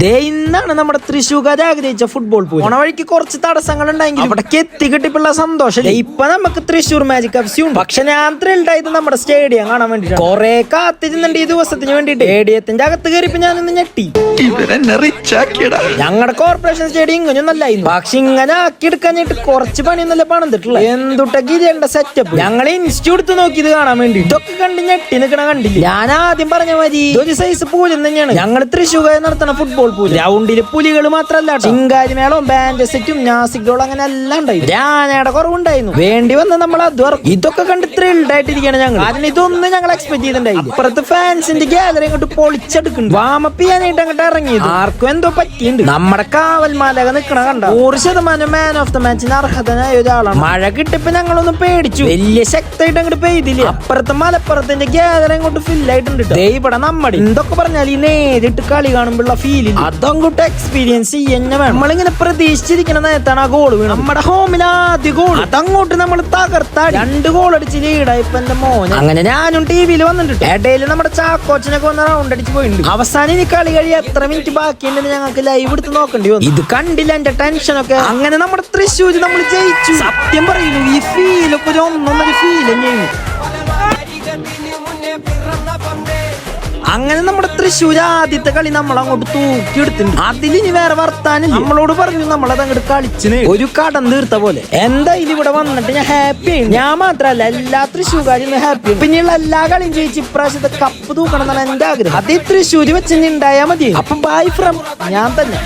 ദേ ഇന്നാണ് നമ്മുടെ തൃശ്ശൂർക്കാർ ആഗ്രഹിച്ച ഫുട്ബോൾ പൂരം പോണ വഴിക്ക് കുറച്ച് തടസ്സങ്ങൾ ഉണ്ടെങ്കിലും അവിടേക്ക് എത്തിക്കിട്ടിപ്പുള്ള സന്തോഷം ഇപ്പൊ നമുക്ക് തൃശ്ശൂർ മാജിക് എഫ് സി ഉണ്ട്. പക്ഷെ ഞാൻ ത്രിൽഡായത് നമ്മുടെ സ്റ്റേഡിയം കാണാൻ വേണ്ടിട്ട് കുറെ കാത്തിരുന്നുണ്ട് ഈ ദിവസത്തിന് വേണ്ടിട്ട് സ്റ്റേഡിയത്തിന്റെ അകത്ത് കയറിപ്പോ ഞാൻ ഇന്ന് ഞെട്ടി. ഞങ്ങളുടെ കോർപ്പറേഷൻ സ്റ്റേഡിയം ഇങ്ങനെയൊന്നല്ലായിരുന്നു പക്ഷെ ഇങ്ങനെ ആക്കി എടുക്കാഞ്ഞിട്ട് കുറച്ച് പണിയൊന്നല്ല പണം തട്ടില്ല എന്തുട്ട ഗിരിയുടെ സെറ്റപ്പ് ഞങ്ങൾ ഇൻസ്റ്റിറ്റ്യൂട്ട് നോക്കി ഇത് കാണാൻ വേണ്ടി. ഇതൊക്കെ കണ്ട് ഞെട്ടി നിൽക്കണ കണ്ടില്ല? ഞാൻ ആദ്യം പറഞ്ഞ മാതിരി ഒരു സൈസ് പൂജ തന്നെയാണ്. ഞങ്ങൾ തൃശ്ശൂർ നടത്തുന്ന ഫുട്ബോൾ പൂരം ഗ്രൗണ്ടിൽ പുലികൾ മാത്രല്ല ചിങ്കാരി മേളവും ബാൻഡ് സെറ്റും നാസിക് ഡോൾ അങ്ങനെ എല്ലാം ഉണ്ടായിരുന്നു ഞാനയുടെ കുറവുണ്ടായിരുന്നു. വേണ്ടി വന്ന നമ്മൾ ഇതൊക്കെ കണ്ട് ത്രിൽഡ് ആയിട്ടിരിക്കുകയാണ് ഞങ്ങൾ അതിന് ഇതൊന്നും ഞങ്ങൾ എക്സ്പെക്ട് ചെയ്തിട്ടുണ്ടായി അപ്പുറത്ത് ഫാൻസിന്റെ ഗ്യാലറി അങ്ങോട്ട് പൊളിച്ചെടുക്കുന്നു വാമപ്പ് ചെയ്യാനായിട്ട് അങ്ങോട്ട് ഇറങ്ങിയത്. ആർക്കും എന്തോ പറ്റിയുണ്ട്. നമ്മുടെ കാവൽമാലക നിൽക്കണ കണ്ട? നൂറ് ശതമാനം മാൻ ഓഫ് ദ മാച്ചിന് അർഹതനായ ഒരാളാണ്. മഴ കിട്ടിയപ്പോ ഞങ്ങളൊന്ന് പേടിച്ചു. വലിയ ശക്തമായിട്ട് അങ്ങോട്ട് പെയ്തില്ല. അപ്പുറത്തെ മലപ്പുറത്തിന്റെ ഗ്യാലറി അങ്ങോട്ട് ഫില്ലായിട്ടുണ്ട് ഇവിടെ നമ്മുടെ എന്തൊക്കെ പറഞ്ഞാൽ ഈ നേരിട്ട് കളി കാണുമ്പോഴുള്ള ഫീൽ അതങ്ങോട്ട് എക്സ്പീരിയൻസ് ചെയ്യുന്ന വേണം. നമ്മളിങ്ങനെ പ്രതീക്ഷിച്ചിരിക്കുന്ന നേരത്താണ് ആ ഗോൾ വീണത്. നമ്മുടെ ഹോമിൽ ആദ്യ ഗോൾ അതങ്ങോട്ട് നമ്മൾ തകർത്താ രണ്ട് ഗോൾ അടിച്ച് ലീഡായിപ്പോ എന്റെ മോനെ. അങ്ങനെ ഞാനും ടി വിയിൽ വന്നിട്ടുണ്ട്. ഇടയിൽ നമ്മുടെ ചാക്കോച്ചനൊക്കെ വന്ന് റൗണ്ട് അടിച്ച് പോയിട്ടുണ്ട്. അവസാനം ഇനി കളി കഴി എത്ര മിനിറ്റ് ബാക്കിയുണ്ടെന്ന് ഞങ്ങൾക്ക് ലൈവ് എടുത്ത് നോക്കേണ്ടി വന്നു. ഇത് കണ്ടില്ല എന്റെ ടെൻഷനൊക്കെ അങ്ങനെ നമ്മുടെ തൃശ്ശൂര് നമ്മൾ ജയിച്ചു. സത്യം പറയുന്നു ഈ ഫീലൊക്കെ ഒരു ഒന്നൊന്നൊരു ഫീൽ തന്നെയാണ്. അങ്ങനെ നമ്മുടെ തൃശ്ശൂർ ആദ്യത്തെ കളി നമ്മൾ അങ്ങോട്ട് തൂക്കി എടുത്തിട്ടുണ്ട് അതിലിനി വേറെ വർത്താനം നമ്മളോട് പറഞ്ഞു നമ്മളത് അങ്ങോട്ട് കളിച്ചിന്. ഒരു കടം തീർത്ത പോലെ. എന്താ എന്തായാലും ഇവിടെ വന്നിട്ട് ഞാൻ ഹാപ്പി ഞാൻ മാത്രല്ല എല്ലാ തൃശ്ശൂർക്കാരും ഹാപ്പി പിന്നെയുള്ള എല്ലാ കളിയും ജയിച്ച് ഇപ്രാവശ്യത്തെ കപ്പ് തൂക്കണം എന്നാണ് എന്റെ ആഗ്രഹം. അത് ഈ തൃശ്ശൂര് വെച്ച് മതി. അപ്പൊ ബൈ ഫ്രം ഞാൻ തന്നെ.